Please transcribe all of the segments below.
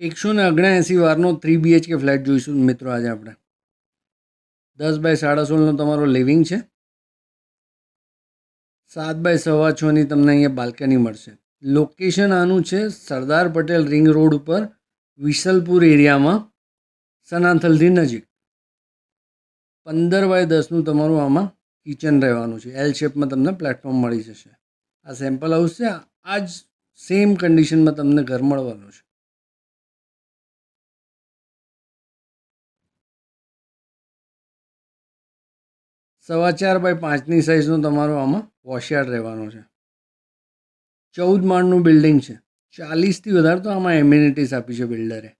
એકસો ને ઓગણએંસી વારનો થ્રી બીએચકે ફ્લેટ જોઈશું મિત્રો આજે આપણે. દસ બાય સાડા સોળનો તમારો લિવિંગ છે. સાત બાય સવા છની તમને અહીંયા બાલ્કની મળશે. લોકેશન આનું છે સરદાર પટેલ રિંગ રોડ ઉપર વિસલપુર એરિયામાં, સનાથલથી નજીક. પંદર બાય દસનું તમારું આમાં કિચન રહેવાનું છે. એલ શેપમાં તમને પ્લેટફોર્મ મળી જશે. આ સેમ્પલ હાઉસ છે. આ જ સેમ કન્ડિશનમાં તમને ઘર મળવાનું છે. સવા ચાર બાય પાંચની સાઇઝનો તમારો આમાં વોશયાર્ડ રહેવાનો છે. ચૌદ માળનું બિલ્ડિંગ છે. ચાલીસથી વધારે તો આમાં એમ્યુનિટીઝ આપી છે બિલ્ડરે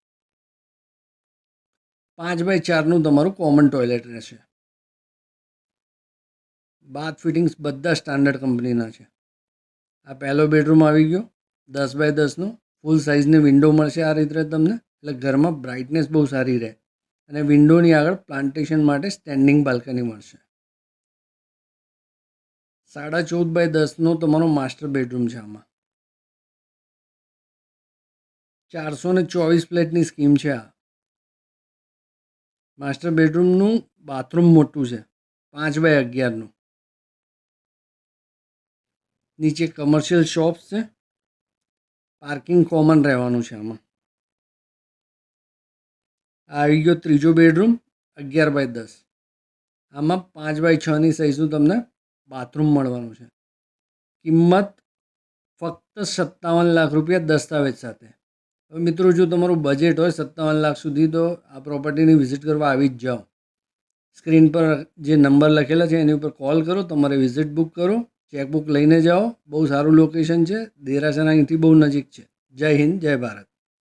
પાંચ બાય ચારનું તમારું કોમન ટોયલેટ રહેશે. બાથ ફિટિંગ્સ બધા સ્ટાન્ડર્ડ કંપનીના છે. આ પહેલો બેડરૂમ આવી ગયો. દસ બાય દસનો. ફૂલ સાઇઝની વિન્ડો મળશે આ રીતે તમને. એટલે ઘરમાં બ્રાઇટનેસ બહુ સારી રહે. અને વિન્ડોની આગળ પ્લાન્ટેશન માટે સ્ટેન્ડિંગ બાલ્કની મળશે. સાડા ચૌદ બાય દસનો તમારો માસ્ટર બેડરૂમ છે આમાં. ચારસો ને ચોવીસ ફ્લેટની સ્કીમ છે આ. માસ્ટર બેડરૂમનું બાથરૂમ મોટું છે, પાંચ બાય અગિયારનું. નીચે કમર્શિયલ શોપ્સ છે પાર્કિંગ કોમન રહેવાનું છે આમાં. આવી ગયો ત્રીજો બેડરૂમ, અગિયાર બાય દસ. આમાં પાંચ બાય છની સાઈઝનું તમને બાથરૂમ મળવાનું છે. કિંમત ફક્ત સત્તાવન લાખ રૂપિયા દસ્તાવેજ સાથે. હવે મિત્રો, જો તમારું બજેટ હોય સત્તાવન લાખ સુધી, તો આ પ્રોપર્ટીની વિઝિટ કરવા આવી જ જાઓ. સ્ક્રીન પર જે નંબર લખેલા છે, એની ઉપર કોલ કરો, તમારે વિઝિટ બુક કરો ચેકબુક લઈને જાઓ. બહુ સારું લોકેશન છે. દેરાસર અહીંથી બહુ નજીક છે. જય હિન્દ, જય ભારત.